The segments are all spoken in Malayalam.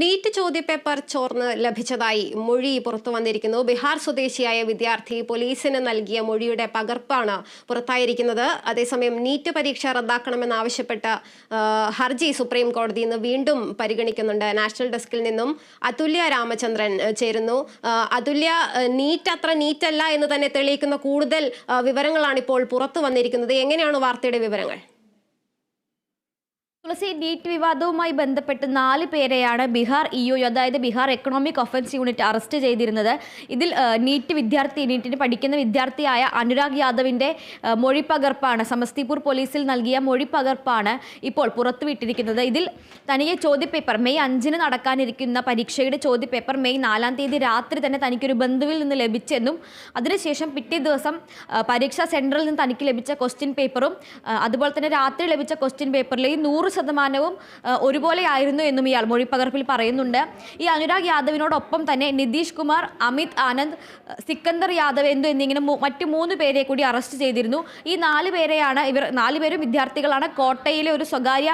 നീറ്റ് ചോദ്യപേപ്പർ ചോർന്ന് ലഭിച്ചതായി മൊഴി പുറത്തു വന്നിരിക്കുന്നു. ബീഹാർ സ്വദേശിയായ വിദ്യാർത്ഥി പോലീസിന് നൽകിയ മൊഴിയുടെ പകർപ്പാണ് പുറത്തായിരിക്കുന്നത്. അതേസമയം നീറ്റ് പരീക്ഷ റദ്ദാക്കണമെന്നാവശ്യപ്പെട്ട ഹർജി സുപ്രീം കോടതി ഇന്ന് വീണ്ടും പരിഗണിക്കുന്നുണ്ട്. നാഷണൽ ഡെസ്കിൽ നിന്നും അതുല്യ രാമചന്ദ്രൻ ചേരുന്നു. അതുല്യ നീറ്റ് അത്ര നീറ്റല്ല എന്ന് തന്നെ തെളിയിക്കുന്ന കൂടുതൽ വിവരങ്ങളാണ് ഇപ്പോൾ പുറത്തു വന്നിരിക്കുന്നത്. എങ്ങനെയാണ് വാർത്തയുടെ വിവരങ്ങൾ? തുളസി നീറ്റ് വിവാദവുമായി ബന്ധപ്പെട്ട് നാല് പേരെയാണ് ബീഹാർ ഇ അതായത് Bihar economic offence unit arrest ചെയ്തിരുന്നത്. ഇതിൽ നീറ്റ് വിദ്യാർത്ഥി നീറ്റിന് പഠിക്കുന്ന വിദ്യാർത്ഥിയായ അനുരാഗ് യാദവിന്റെ മൊഴി മൊഴിപ്പകർപ്പാണ് സമസ്തിപൂർ പോലീസിൽ നൽകിയ മൊഴിപ്പകർപ്പാണ് ഇപ്പോൾ പുറത്തുവിട്ടിരിക്കുന്നത്. ഇതിൽ തനിക്ക് ചോദ്യപേപ്പർ മെയ് അഞ്ചിന് നടക്കാനിരിക്കുന്ന പരീക്ഷയുടെ ചോദ്യപേപ്പർ മെയ് നാലാം തീയതി രാത്രി തന്നെ തനിക്കൊരു ബന്ധുവിൽ നിന്ന് ലഭിച്ചെന്നും അതിനുശേഷം പിറ്റേ ദിവസം പരീക്ഷാ സെന്ററിൽ നിന്ന് തനിക്ക് ലഭിച്ച ക്വസ്റ്റ്യൻ പേപ്പറും അതുപോലെ തന്നെ രാത്രി ലഭിച്ച ക്വസ്റ്റ്യൻ പേപ്പറിലെ നൂറ് ശതമാനവും ഒരുപോലെയായിരുന്നു എന്നും ഇയാൾ മൊഴിപ്പകർപ്പിൽ പറയുന്നുണ്ട്. ഈ അനുരാഗ് യാദവിനോടൊപ്പം തന്നെ നിതീഷ് കുമാർ അമിത് ആനന്ദ് സിക്കന്ദർ യാദവ് എന്തു എന്നിങ്ങനെ മറ്റു മൂന്ന് പേരെ കൂടി അറസ്റ്റ് ചെയ്തിരുന്നു. ഈ നാല് പേരെയാണ് ഇവർ നാല് പേരും വിദ്യാർത്ഥികളാണ്. കോട്ടയിലെ ഒരു സ്വകാര്യ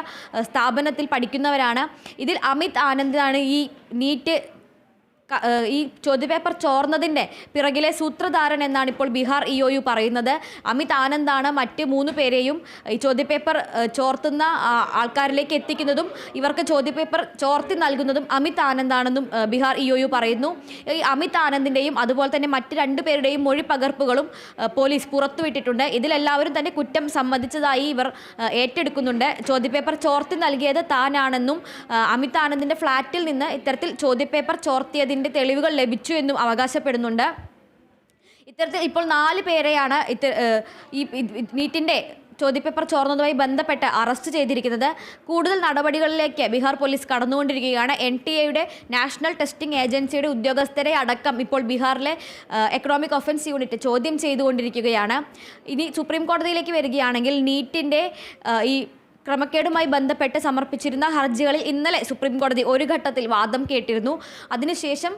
സ്ഥാപനത്തിൽ പഠിക്കുന്നവരാണ്. ഇതിൽ അമിത് ആനന്ദാണ് ഈ നീറ്റ് ഈ ചോദ്യപേപ്പർ ചോർന്നതിന്റെ പിറകിലെ സൂത്രധാരൻ എന്നാണ് ഇപ്പോൾ ബീഹാർ ഇ ഒ യു പറയുന്നത്. അമിത് ആനന്ദാണ് മറ്റ് മൂന്ന് പേരെയും ഈ ചോദ്യപേപ്പർ ചോർത്തുന്ന ആൾക്കാരിലേക്ക് എത്തിക്കുന്നതും ഇവർക്ക് ചോദ്യപേപ്പർ ചോർത്തി നൽകുന്നതും അമിത് ആനന്ദാണെന്നും ബീഹാർ ഇ ഒ യു പറയുന്നു. ഈ അമിത് ആനന്ദിന്റെയും അതുപോലെ തന്നെ മറ്റ് രണ്ട് പേരുടെയും മൊഴി പകർപ്പുകളും പോലീസ് പുറത്തുവിട്ടിട്ടുണ്ട്. ഇതിലെല്ലാവരും തന്നെ കുറ്റം സമ്മതിച്ചതായി ഇവർ ഏറ്റെടുക്കുന്നുണ്ട്. ചോദ്യപേപ്പർ ചോർത്തി നൽകിയത് താനാണെന്നും അമിത് ആനന്ദിന്റെ ഫ്ലാറ്റിൽ നിന്ന് ഇത്തരത്തിൽ ചോദ്യപേപ്പർ ചോർത്തിയതിന്റെ തെളിവുകൾ ലഭിച്ചു എന്നും അവകാശപ്പെടുന്നുണ്ട്. ഇത്തരത്തിൽ ഇപ്പോൾ നാല് പേരെയാണ് ഇത്ത ഈ നീറ്റിന്റെ ചോദ്യപേപ്പർ ചോർന്നതുമായി ബന്ധപ്പെട്ട് അറസ്റ്റ് ചെയ്തിരിക്കുന്നത്. കൂടുതൽ നടപടികളിലേക്ക് ബീഹാർ പോലീസ് കടന്നുകൊണ്ടിരിക്കുകയാണ്. എൻ ടി എയുടെ നാഷണൽ ടെസ്റ്റിംഗ് ഏജൻസിയുടെ ഉദ്യോഗസ്ഥരെ അടക്കം ഇപ്പോൾ ബീഹാറിലെ എക്കണോമിക് ഒഫൻസ് യൂണിറ്റ് ചോദ്യം ചെയ്തുകൊണ്ടിരിക്കുകയാണ്. ഇനി സുപ്രീം കോടതിയിലേക്ക് വരികയാണെങ്കിൽ നീറ്റിന്റെ ഈ ക്രമക്കേടുമായി ബന്ധപ്പെട്ട് സമർപ്പിച്ചിരുന്ന ഹർജികളിൽ ഇന്നലെ സുപ്രീംകോടതി ഒരു ഘട്ടത്തിൽ വാദം കേട്ടിരുന്നു. അതിനുശേഷം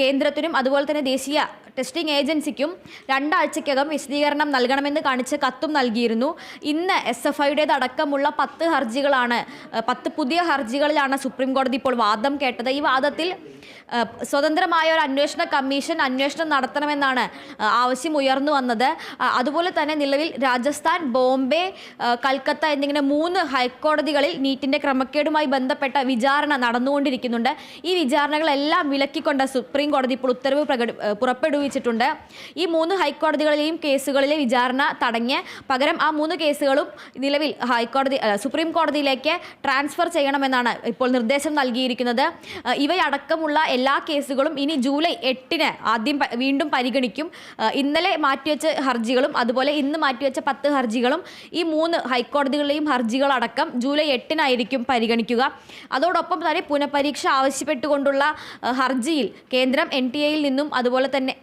കേന്ദ്രത്തിനും അതുപോലെ തന്നെ ദേശീയ ടെസ്റ്റിംഗ് ഏജൻസിക്കും രണ്ടാഴ്ചയ്ക്കകം വിശദീകരണം നൽകണമെന്ന് കാണിച്ച് കത്തും നൽകിയിരുന്നു. ഇന്ന് എസ് എഫ് ഐയുടേത് അടക്കമുള്ള പത്ത് ഹർജികളാണ് പത്ത് പുതിയ ഹർജികളിലാണ് സുപ്രീംകോടതി ഇപ്പോൾ വാദം കേട്ടത്. ഈ വാദത്തിൽ സ്വതന്ത്രമായ ഒരു അന്വേഷണ കമ്മീഷൻ അന്വേഷണം നടത്തണമെന്നാണ് ആവശ്യം ഉയർന്നു വന്നത്. അതുപോലെ തന്നെ നിലവിൽ രാജസ്ഥാൻ ബോംബെ കൽക്കത്ത എന്നിങ്ങനെ മൂന്ന് ഹൈക്കോടതികളിൽ നീറ്റിന്റെ ക്രമക്കേടുമായി ബന്ധപ്പെട്ട വിചാരണ നടന്നുകൊണ്ടിരിക്കുന്നുണ്ട്. ഈ വിചാരണകളെല്ലാം വിലക്കിക്കൊണ്ട് സുപ്രീം കോടതി ഇപ്പോൾ ഉത്തരവ് പുറപ്പെടുവിച്ചിട്ടുണ്ട്. ഈ മൂന്ന് ഹൈക്കോടതികളിലെയും കേസുകളിലെ വിചാരണ തടഞ്ഞ് പകരം ആ മൂന്ന് കേസുകളും നിലവിൽ ഹൈക്കോടതി സുപ്രീം കോടതിയിലേക്ക് ട്രാൻസ്ഫർ ചെയ്യണമെന്നാണ് ഇപ്പോൾ നിർദ്ദേശം നൽകിയിരിക്കുന്നത്. ഇവയടക്കമുള്ള എല്ലാ കേസുകളും ഇനി ജൂലൈ എട്ടിന് ആദ്യം വീണ്ടും പരിഗണിക്കും. ഇന്നലെ മാറ്റിവെച്ച ഹർജികളും അതുപോലെ ഇന്ന് മാറ്റിവെച്ച പത്ത് ഹർജികളും ഈ മൂന്ന് ഹൈക്കോടതികളിലെയും ഹർജികളടക്കം ജൂലൈ എട്ടിനായിരിക്കും പരിഗണിക്കുക. അതോടൊപ്പം തന്നെ പുനഃപരീക്ഷ ആവശ്യപ്പെട്ടുകൊണ്ടുള്ള ഹർജിയിൽ കേന്ദ്രം എൻ ടി എയിൽ നിന്നും അതുപോലെ തന്നെ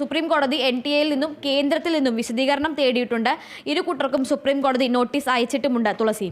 സുപ്രീം കോടതി എൻ ടി എയിൽ നിന്നും കേന്ദ്രത്തിൽ നിന്നും വിശദീകരണം തേടിയിട്ടുണ്ട്. ഇരു കൂട്ടർക്കും സുപ്രീം കോടതി നോട്ടീസ് അയച്ചിട്ടുമുണ്ട്. തുളസി.